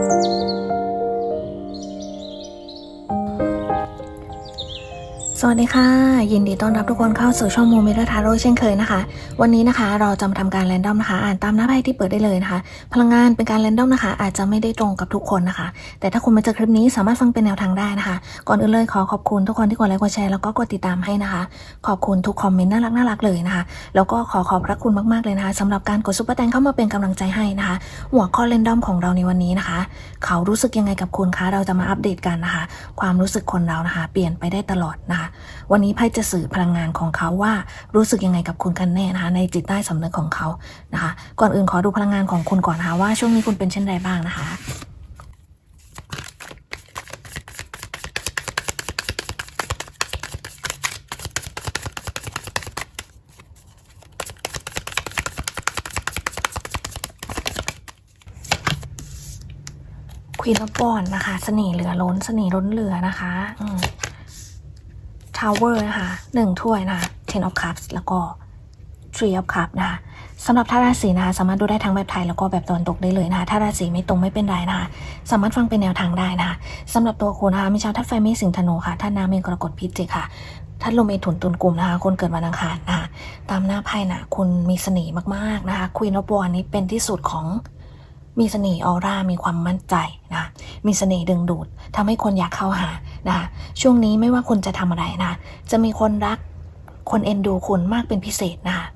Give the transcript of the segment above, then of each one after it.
Música สวัสดีค่ะ ยินดีต้อนรับทุกคนเข้าสู่ช่องโมเมเดอร์ทาโร่เช่นเคยนะคะ วันนี้นะคะเราจะมาทำการแรนดอมนะคะ อ่านตามหน้าไพ่ที่เปิดได้เลยนะคะ พลังงานเป็นการแรนดอมนะคะ อาจจะไม่ได้ตรงกับทุกคนนะคะ แต่ถ้าคุณมาเจอคลิปนี้สามารถฟังเป็นแนวทางได้นะคะ ก่อนอื่นเลยขอขอบคุณทุกคนที่กดไลค์กดแชร์แล้วก็กดติดตามให้นะคะ ขอบคุณทุกคอมเมนต์น่ารักน่ารักเลยนะคะ แล้วก็ขอขอบพระคุณมากๆเลยนะคะสำหรับการกดซุปเปอร์แตงเข้ามาเป็นกำลังใจให้นะคะ หัวข้อเรนดอมของเราในวันนี้นะคะ เขารู้สึกยังไงกับคุณคะเราจะมาอัปเดตกันนะคะ ความรู้สึกคนเรานะคะ เปลี่ยนไปได้ตลอดนะคะวันนี้ไพ่จะสื่อพลังงานของเขาว่ารู้สึกยังไงกับคุณกันแน่นะคะในจิตใต้สำนึกของเขานะคะ ก่อนอื่นขอดูพลังงานของคุณก่อนนะคะว่าช่วงนี้คุณเป็นเช่นไรบ้างนะคะควีนอฟบอนนะคะ เสน่ห์เหลือล้น เสน่ห์ล้นเหลือนะคะ อืม ทาวเวอร์นะคะหนึ่งถ้วยนะคะ ten of cups แล้วก็ three of cups นะคะสำหรับท่าราศีนะคะสามารถดูได้ทั้งแบบไทยแล้วก็แบบตะวันตกได้เลยนะคะถ้าราศีไม่ตรงไม่เป็นไรนะคะสามารถฟังเป็นแนวทางได้นะคะสำหรับตัวคุณนะคะมีชาวทัดไฟมษสิงห์ธนูค่ะท่านน้ำเมษกรกฎพิจิกค่ะท่านลมเมถุนตุลกลุ่มนะคะ คนเกิดวันอังคารนะคะตามหน้าไพ่นะคุณมีเสน่ห์มากๆนะคะควีนอบอ n นี้เป็นที่สุดของมีเสน่ห์ออร่ามีความมั่นใจนะคะมีเสน่ห์ดึงดูดทำให้คนอยากเข้าหา นะช่วงนี้ไม่ว่าคุณจะทำอะไรนะคะจะมีคนรักคนเอ็นดูคุณมากเป็นพิเศษนะคะ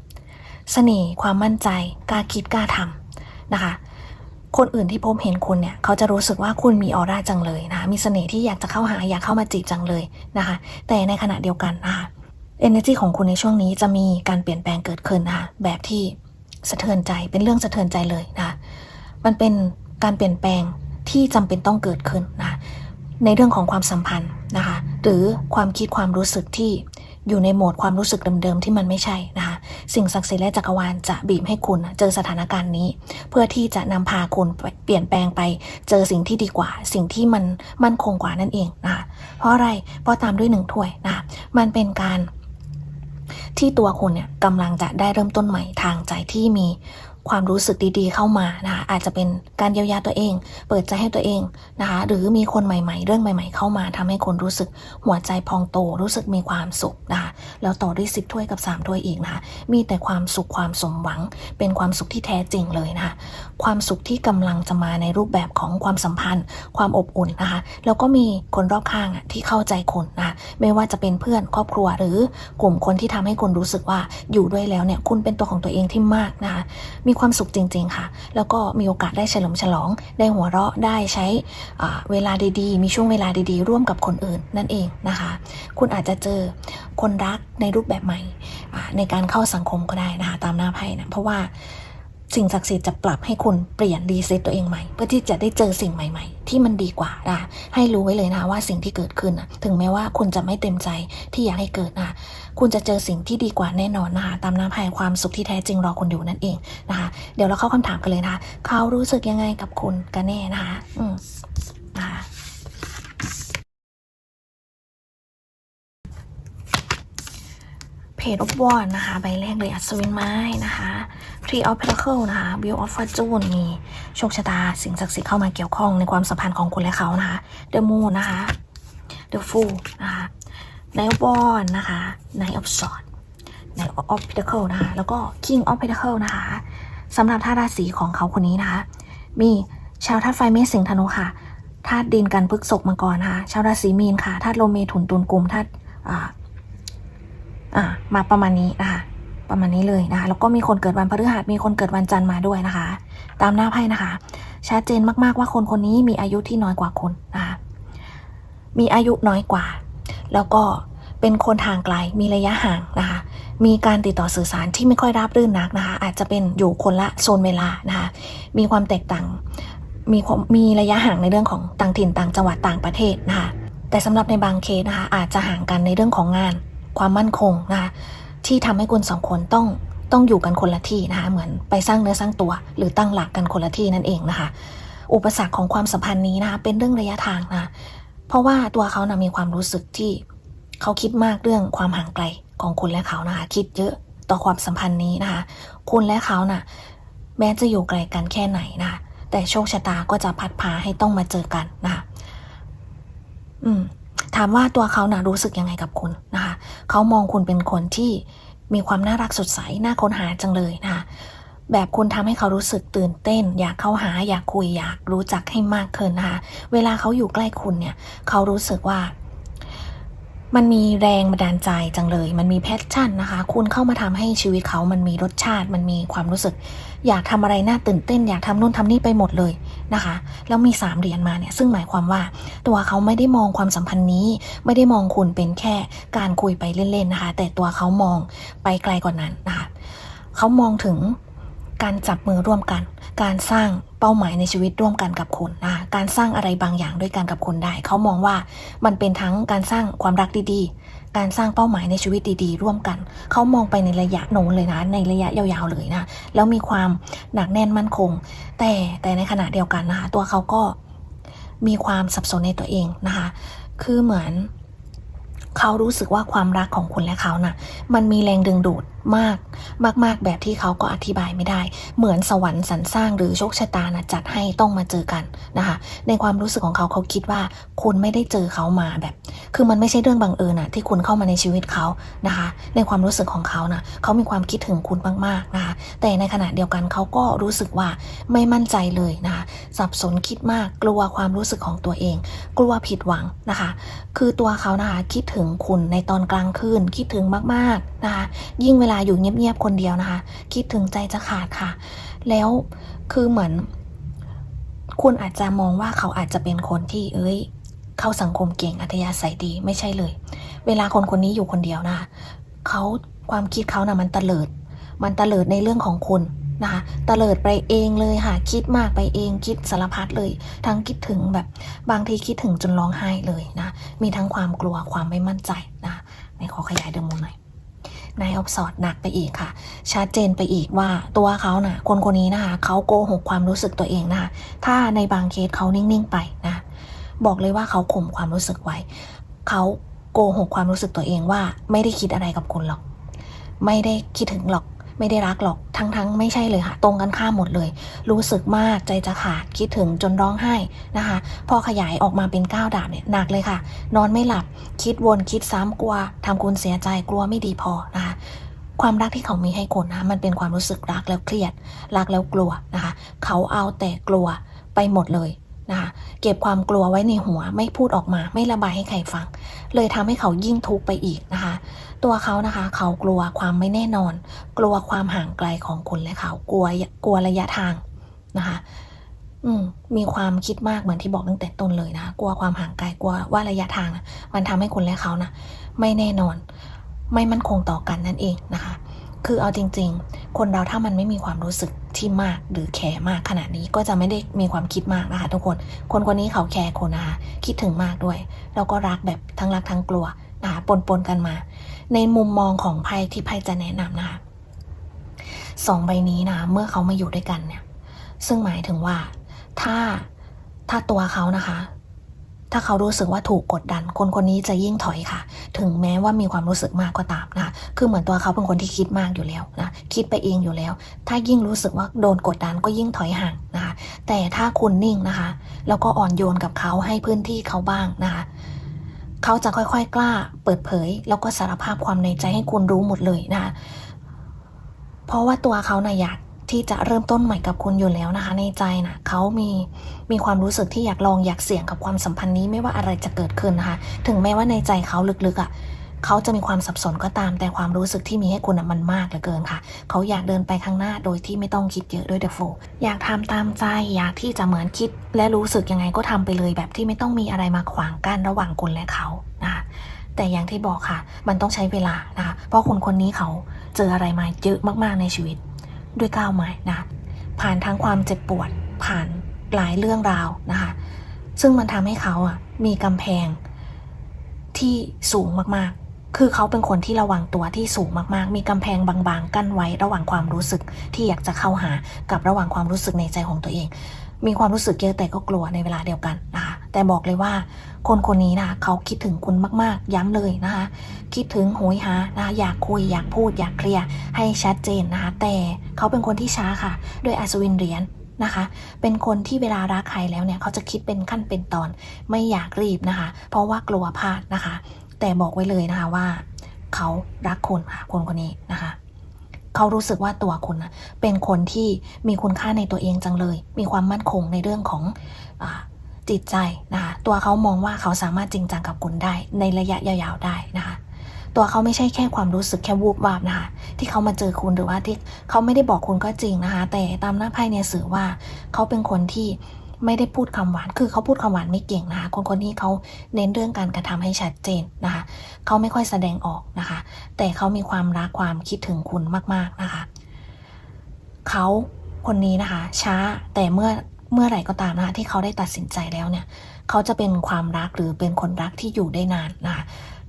เสน่ห์ความมั่นใจกล้าคิดกล้าทำนะคะ คนอื่นที่พบเห็นคุณเนี่ยเขาจะรู้สึกว่าคุณมีออร่าจังเลยนะคะมีเสน่ห์ที่อยากจะเข้าหาอยากเข้ามาจีบจังเลยนะคะ แต่ในขณะเดียวกันนะคะ energy ของคุณในช่วงนี้จะมีการเปลี่ยนแปลงเกิดขึ้นนะคะแบบที่สะเทือนใจเป็นเรื่องสะเทือนใจเลยนะคะมันเป็นการเปลี่ยนแปลงที่จำเป็นต้องเกิดขึ้นนะ ในเรื่องของความสัมพันธ์นะคะหรือความคิดความรู้สึกที่อยู่ในโหมดความรู้สึกเดิมๆที่มันไม่ใช่นะคะสิ่งศักดิ์สิทธิ์และจักรวาลจะบีบให้คุณเจอสถานการณ์นี้ เพื่อที่จะนำพาคุณเปลี่ยนแปลงไป เจอสิ่งที่ดีกว่า สิ่งที่มันมั่นคงกว่านั่นเองนะคะเพราะอะไรเพราะตามด้วยหนึ่งถ้วยนะคะมันเป็นการที่ตัวคุณเนี่ยกำลังจะได้เริ่มต้นใหม่ทางใจที่มี ความรู้สึกดีๆ เข้ามานะคะอาจจะเป็นการเยียวยาตัวเอง เปิดใจให้ตัวเองนะคะหรือมีคนใหม่ๆ เรื่องใหม่ ๆ เข้ามาทำให้คนรู้สึกหัวใจพองโตรู้สึกมีความสุขนะคะแล้วต่อด้วยสิบถ้วยกับสามถ้วยอีกนะคะมีแต่ความสุขความสมหวัง เป็นความสุขที่แท้จริงเลยนะคะความสุขที่กำลังจะมาในรูปแบบของความสัมพันธ์ ความอบอุ่นนะคะแล้วก็มีคนรอบข้างที่เข้าใจคุณนะคะไม่ว่าจะเป็นเพื่อนครอบครัวหรือกลุ่มคนที่ทำให้คุณรู้สึกว่าอยู่ด้วยแล้วเนี่ยคุณเป็นตัวของตัวเองที่มากนะคะมีความสุขจริง ๆ ค่ะ แล้วก็มีโอกาสได้เฉลิมฉลอง ได้หัวเราะได้ใช้เวลาดีๆ มีช่วงเวลาดีๆ ร่วมกับคนอื่นนั่นเองนะคะ คุณอาจจะเจอคนรักในรูปแบบใหม่ในการเข้าสังคมก็ได้นะคะ ตามหน้าไพ่นะเพราะว่า สิ่งศักดิ์สิทธิ์จะปรับให้คุณเปลี่ยนรีเซ็ตตัวเองใหม่ เพื่อที่จะได้เจอสิ่งใหม่ ๆ ที่มันดีกว่านะให้รู้ไว้เลยนะว่าสิ่งที่เกิดขึ้นนะถึงแม้ว่าคุณจะไม่เต็มใจที่อยากให้เกิดนะคุณจะเจอสิ่งที่ดีกว่าแน่นอนนะคะตามน้ำพายความสุขที่แท้จริงรอคุณอยู่นั่นเองนะคะเดี๋ยวเราเข้าคำถามกันเลยนะคะเขารู้สึกยังไงกับคุณกันแน่นะคะอืมนะคะ เพจอบวอนนะคะ ใบแรกเลยอัศวินไม้นะคะ Tree of Pentacle นะคะ Wheel of Fortune มีโชคชะตาสิ่งศักดิ์สิทธิ์เข้ามาเกี่ยวข้องในความสัมพันธ์ของคุณและเขานะคะ The Moon นะคะ The Fool นะคะ Knight of Wands นะคะ Knight of Swords Knight of Pentacle นะคะ แล้วก็ King of Pentacle นะคะสำหรับท่าราศีของเขาคนนี้นะคะ มีชาวธาตุไฟเมษสิงห์ธนูค่ะธาตุดินกันพฤกษกมังกรนะคะชาวราศีมีนค่ะธาตุลมเมถุนตุลกลุ่มธาตุ อ่ามาประมาณนี้นะคะประมาณนี้เลยนะคะแล้วก็มีคนเกิดวันพฤหัสมีคนเกิดวันจันทร์มาด้วยนะคะ ตามหน้าไพ่นะคะ ชัดเจนมากๆว่าคนคนนี้มีอายุที่น้อยกว่าคุณนะคะมีอายุน้อยกว่า แล้วก็เป็นคนทางไกลมีระยะห่างนะคะมีการติดต่อสื่อสารที่ไม่ค่อยราบรื่นนักนะคะ อาจจะเป็นอยู่คนละโซนเวลานะคะมีความแตกต่างมีมมีระยะห่างในเรื่องของต่างถิ่นต่างจังหวัดต่างประเทศนะคะแต่สำหรับในบางเคสนะคะอาจจะห่างกันในเรื่องของงาน ความมั่นคงนะคะที่ทำให้คุณสองคนต้องต้องอยู่กันคนละที่นะคะเหมือนไปสร้างเนื้อสร้างตัว หรือตั้งหลักกันคนละที่นั่นเองนะคะ อุปสรรคของความสัมพันธ์นี้นะคะเป็นเรื่องระยะทางนะเพราะว่าตัวเขานะมีความรู้สึกที่เขาคิดมากเรื่องความห่างไกลของคุณและเขานะคะคิดเยอะต่อความสัมพันธ์นี้นะคะ คุณและเขาน่ะแม้จะอยู่ไกลกันแค่ไหนนะคะแต่โชคชะตาก็จะพัดพาให้ต้องมาเจอกันนะคะอืม ถามว่าตัวเขานะรู้สึกยังไงกับคุณนะคะ เขามองคุณเป็นคนที่มีความน่ารักสดใส น่าค้นหาจังเลยนะคะ แบบคุณทำให้เขารู้สึกตื่นเต้น อยากเข้าหา อยากคุย อยากรู้จักให้มากขึ้นนะคะ เวลาเขาอยู่ใกล้คุณเนี่ย เขารู้สึกว่ามันมีแรงบันดาลใจจังเลย มันมีแพชชั่นนะคะ คุณเข้ามาทำให้ชีวิตเขามันมีรสชาติ มันมีความรู้สึก อยากทำอะไรน่าตื่นเต้น อยากทำนู่นทำนี่ไปหมดเลยนะคะ แล้วมีสามเหรียญมาเนี่ยซึ่งหมายความว่าตัวเขาไม่ได้มองความสัมพันธ์นี้ ไม่ได้มองคุณเป็นแค่การคุยไปเล่นๆนะคะ แต่ตัวเขามองไปไกลกว่านนั้นนะคะเขามองถึงการจับมือร่วมกัน การสร้างเป้าหมายในชีวิตร่วมกันกับคุณนะคะการสร้างอะไรบางอย่างด้วยกันกับคุณได้ เขามองว่ามันเป็นทั้งการสร้างความรักดีๆ การสร้างเป้าหมายในชีวิตดีๆ ร่วมกัน เขามองไปในระยะโน้นเลยนะ ในระยะยาวๆเลยนะ แล้วมีความหนักแน่นมั่นคง แต่แต่ในขณะเดียวกันนะคะ ตัวเขาก็มีความสับสนในตัวเองนะคะ คือเหมือนเขารู้สึกว่าความรักของคุณและเขาน่ะ มันมีแรงดึงดูด มากมากๆแบบที่เขาก็อธิบายไม่ได้ เหมือนสวรรค์สรรสร้างหรือโชคชะตานะจัดให้ต้องมาเจอกันนะคะ ในความรู้สึกของเขาเขาคิดว่าคุณไม่ได้เจอเขามาแบบ คือมันไม่ใช่เรื่องบังเอิญอะที่คุณเข้ามาในชีวิตเขานะคะ ในความรู้สึกของเขานะเขามีความคิดถึงคุณมากๆนะคะ แต่ในขณะเดียวกันเขาก็รู้สึกว่าไม่มั่นใจเลยนะคะ สับสนคิดมากกลัวความรู้สึกของตัวเอง กลัวผิดหวังนะคะ คือตัวเขานะคะคิดถึงคุณในตอนกลางคืนคิดถึงมากๆนะคะ ยิ่งเวลาอยู่เงียบๆคนเดียวนะคะ คิดถึงใจจะขาดค่ะ แล้วคือเหมือน คุณอาจจะมองว่าเขาอาจจะเป็นคนที่เอ้ย เข้าสังคมเก่งอัธยาศัยดีไม่ใช่เลย เวลาคนคนนี้อยู่คนเดียวนะเขาความคิดเขานะ่ะมันตะเลิด มันตะเลิดในเรื่องของคุณนะคะตะเลิดไปเองเลยค่ะ คิดมากไปเองคิดสารพัดเลย ทั้งคิดถึงแบบบางทีคิดถึงจนร้องไห้เลยนะ มีทั้งความกลัวความไม่มั่นใจนะในขอขยายเดโมหน่อย นายออฟสอดหนักไปอีกค่ะ ชัดเจนไปอีกว่าตัวเขาน่ะ คนคนนี้นะคะเขาโกหกความรู้สึกตัวเองนะคะถ้าในบางเคสเขานิ่งๆไปนะ บอกเลยว่าเขาข่มความรู้สึกไว้เขาโกหกความรู้สึกตัวเองว่าไม่ได้คิดอะไรกับคุณหรอก ไม่ได้คิดถึงหรอก ไม่ได้รักหรอกทั้งๆ ไม่ใช่เลยค่ะ ตรงกันข้ามหมดเลย รู้สึกมากใจจะขาดคิดถึงจนร้องไห้นะคะ พอขยายออกมาเป็นก้าวดาบเนี่ยหนักเลยค่ะ นอนไม่หลับคิดวนคิดซ้ำกลัวทำคุณเสียใจกลัวไม่ดีพอนะคะความรักที่เขามีให้คุณนะมันเป็นความรู้สึกรักแล้วเครียด รักแล้วกลัวนะคะ เขาเอาแต่กลัวไปหมดเลยนะคะเก็บความกลัวไว้ในหัวไม่พูดออกมา ไม่ระบายให้ใครฟัง เลยทำให้เขายิ่งทุกข์ไปอีกนะคะ ตัวเขานะคะ เขากลัวความไม่แน่นอน กลัวความห่างไกลของคุณและเขากลัวกลัวระยะทางนะคะ อืมมีความคิดมากเหมือนที่บอกตั้งแต่ต้นเลยนะกลัวความห่างไกลกลัวว่าระยะทางนะมันทำให้คุณและเขานะไม่แน่นอน ไม่มั่นคงต่อกันนั่นเองนะคะ คือเอาจริง ๆ คนเราถ้ามันไม่มีความรู้สึกที่มากหรือแคร์มากขนาดนี้ก็จะไม่ได้มีความคิดมากนะคะทุกคน คนคนนี้เขาแคร์คนนะคะคิดถึงมากด้วย แล้วก็รักแบบทั้งรักทั้งกลัว นะคะปนปนๆกันมา ในมุมมองของไพ่ที่ไพ่จะแนะนำนะคะสองใบนี้นะเมื่อเขามาอยู่ด้วยกันเนี่ย ซึ่งหมายถึงว่าถ้าถ้าตัวเขานะคะ ถ้าเขารู้สึกว่าถูกกดดัน คนคนนี้จะยิ่งถอยค่ะ ถึงแม้ว่ามีความรู้สึกมากก็ตามนะคะคือเหมือนตัวเขาเป็นคนที่คิดมากอยู่แล้วนะคิดไปเองอยู่แล้ว ถ้ายิ่งรู้สึกว่าโดนกดดันก็ยิ่งถอยห่างนะคะ แต่ถ้าคุณนิ่งนะคะ แล้วก็อ่อนโยนกับเขาให้พื้นที่เขาบ้างนะคะ เขาจะค่อยๆ กล้า เปิดเผย แล้วก็สารภาพความในใจให้คุณรู้หมดเลยนะคะเพราะว่าตัวเขานะ่ะอยากที่จะเริ่มต้นใหม่กับคุณอยู่แล้วนะคะ ในใจนะเขามีมีความรู้สึกที่อยากลองอยากเสี่ยงกับความสัมพันธ์นี้ไม่ว่าอะไรจะเกิดขึ้นนะคะ ถึงแม้ว่าในใจเขาลึกๆอะ่ะ เขาจะมีความสับสนก็ตามแต่ความรู้สึกที่มีให้คุณอะมันมากเหลือเกินค่ะ เขาอยากเดินไปข้างหน้าโดยที่ไม่ต้องคิดเยอะด้วยเดฟโฟอยากทำตามใจอยากที่จะเหมือนคิด และรู้สึกยังไงก็ทำไปเลยแบบที่ไม่ต้องมีอะไรมาขวางกั้นระหว่างคุณและเขานะคะแต่อย่างที่บอกค่ะ มันต้องใช้เวลานะคะเพราะคนคนนี้เขาเจออะไรมาเยอะมากๆในชีวิต ด้วยก้าวไม้นะคะผ่านทั้งความเจ็บปวด ผ่านหลายเรื่องราวนะคะ ซึ่งมันทำให้เขาอะมีกำแพงที่สูงมากๆ คือเขาเป็นคนที่ระวังตัวที่สูงมากๆ มีกำแพงบางๆ กั้นไว้ระหว่างความรู้สึกที่อยากจะเข้าหากับระหว่างความรู้สึกในใจของตัวเอง มีความรู้สึกเยอะแต่ก็กลัวในเวลาเดียวกันนะคะแต่บอกเลยว่า คนคนนี้นะคะเขาคิดถึงคุณมากๆ ย้ำเลยนะคะคิดถึงโหยหานะอยากคุยอยากพูดอยากเคลียร์ให้ชัดเจนนะคะแต่เขาเป็นคนที่ช้าค่ะ ด้วยอัศวินเหรียญนะคะ เป็นคนที่เวลารักใครแล้วเนี่ยเขาจะคิดเป็นขั้นเป็นตอนไม่อยากรีบนะคะ เพราะว่ากลัวพลาดนะคะ แต่บอกไว้เลยนะคะว่า เขารักคุณค่ะคนคนนี้นะคะ เขารู้สึกว่าตัวคุณนะเป็นคนที่มีคุณค่าในตัวเองจังเลย มีความมั่นคงในเรื่องของอจิตใจนะคะ ตัวเขามองว่าเขาสามารถจริงจังกับคุณได้ ในระยะยาวๆได้นะคะ ตัวเขาไม่ใช่แค่ความรู้สึกแค่วูบวาบนะคะ ที่เขามาเจอคุณหรือว่าที่เขาไม่ได้บอกคุณก็จริงนะคะ แต่ตามหน้าไพ่เนี่ยสื่อว่าเขาเป็นคนที่ ไม่ได้พูดคำหวาน คือเขาพูดคำหวานไม่เก่งนะคะคนคนนี้เขาเน้นเรื่องการกระทำให้ชัดเจนนะคะเขาไม่ค่อยแสดงออกนะคะ แต่เขามีความรักความคิดถึงคุณมากๆนะคะเขาคนนี้นะคะ ช้าแต่เมื่อเมื่อไหร่ก็ตามนะคะที่เขาได้ตัดสินใจแล้วเนี่ยเขาจะเป็นความรักหรือเป็นคนรักที่อยู่ได้นานนะคะ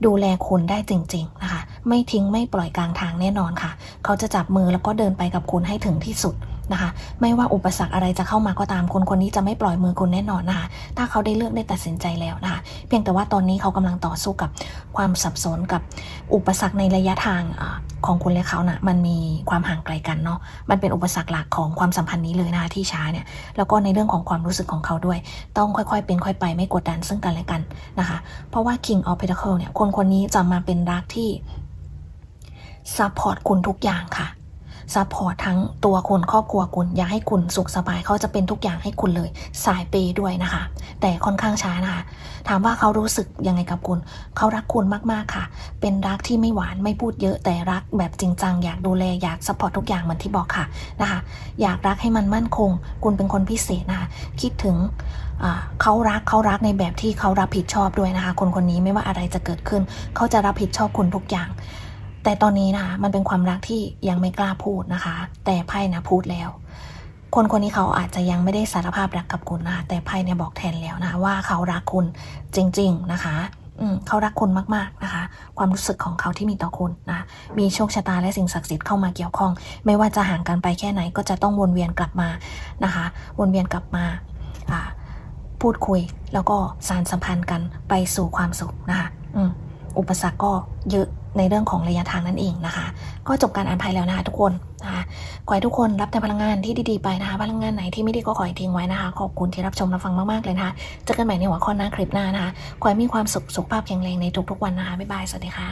ดูแลคุณได้จริง ๆนะคะ ไม่ทิ้งไม่ปล่อยกลางทางแน่นอนค่ะ เขาจะจับมือแล้วก็เดินไปกับคุณให้ถึงที่สุด นะคะ ไม่ว่าอุปสรรคอะไรจะเข้ามาก็ตามคนคนนี้จะไม่ปล่อยมือคุณแน่นอนนะคะ ถ้าเขาได้เลือกได้ตัดสินใจแล้วนะคะ เพียงแต่ว่าตอนนี้เขากำลังต่อสู้กับความสับสนกับอุปสรรคในระยะทางอของคุณและเขานะ่ะมันมีความห่างไกลกันเนาะ มันเป็นอุปสรรคหลักของความสัมพันธ์นี้เลยนะคะที่ช้าเนี่ย แล้วก็ในเรื่องของความรู้สึกของเขาด้วย ต้องค่อยๆ เป็นค่อยไปไม่กดดันซึ่งกันและกันนะคะ เพราะว่า King of Pentacle เนี่ยคนคนนี้จะมาเป็นรักที่ซัพพอร์ตคุณทุกอย่างค่ะ ซัพพอร์ตทั้งตัวคุณครอบครัวคุณอยากให้คุณสุขสบายเขาจะเป็นทุกอย่างให้คุณเลย สายเปย์ด้วยนะคะ แต่ค่อนข้างช้านะคะ ถามว่าเขารู้สึกยังไงกับคุณ เขารักคุณมากๆค่ะ เป็นรักที่ไม่หวานไม่พูดเยอะแต่รักแบบจริงจังอยากดูแลอยากซัพพอร์ตทุกอย่างเหมือนที่บอกค่ะนะคะ อยากรักให้มันมั่นคง คุณเป็นคนพิเศษนะคะคิดถึงเขารักเขารักในแบบที่เขารับผิดชอบด้วยนะคะ คนคนนี้ไม่ว่าอะไรจะเกิดขึ้น เขาจะรับผิดชอบคุณทุกอย่าง แต่ตอนนี้นะคะมันเป็นความรักที่ยังไม่กล้าพูดนะคะ แต่ไพ่นะพูดแล้ว คนคนนี้เขาอาจจะยังไม่ได้สารภาพรักกับคุณนะคะแต่ไพ่เนี่ยบอกแทนแล้วนะคะว่าเขารักคุณจริง ๆนะคะอืมเขารักคุณมากๆนะคะ ความรู้สึกของเขาที่มีต่อคุณนะมีโชคชะตาและสิ่งศักดิ์สิทธิ์เข้ามาเกี่ยวข้อง ไม่ว่าจะห่างกันไปแค่ไหนก็จะต้องวนเวียนกลับมานะคะ วนเวียนกลับมาพูดคุยแล้วก็สารสัมพันธ์กันไปสู่ความสุขนะคะอุปสรรคก็เยอะ ในเรื่องของระยะทางนั่นเองนะคะ ก็จบการอ่านไพ่แล้วนะคะทุกคนนะคะขอให้ทุกคนรับแต่พลังงานที่ดีๆไปนะคะ พลังงานไหนที่ไม่ดีก็ขอให้ทิ้งไว้นะคะ ขอบคุณที่รับชมรับฟังมากๆเลยนะคะเจอกันใหม่ในหัวข้อหน้าคลิปหน้านะคะขอให้มีความสุขสุขภาพแข็งแรงในทุกๆวันนะคะบ๊ายบายสวัสดีค่ะ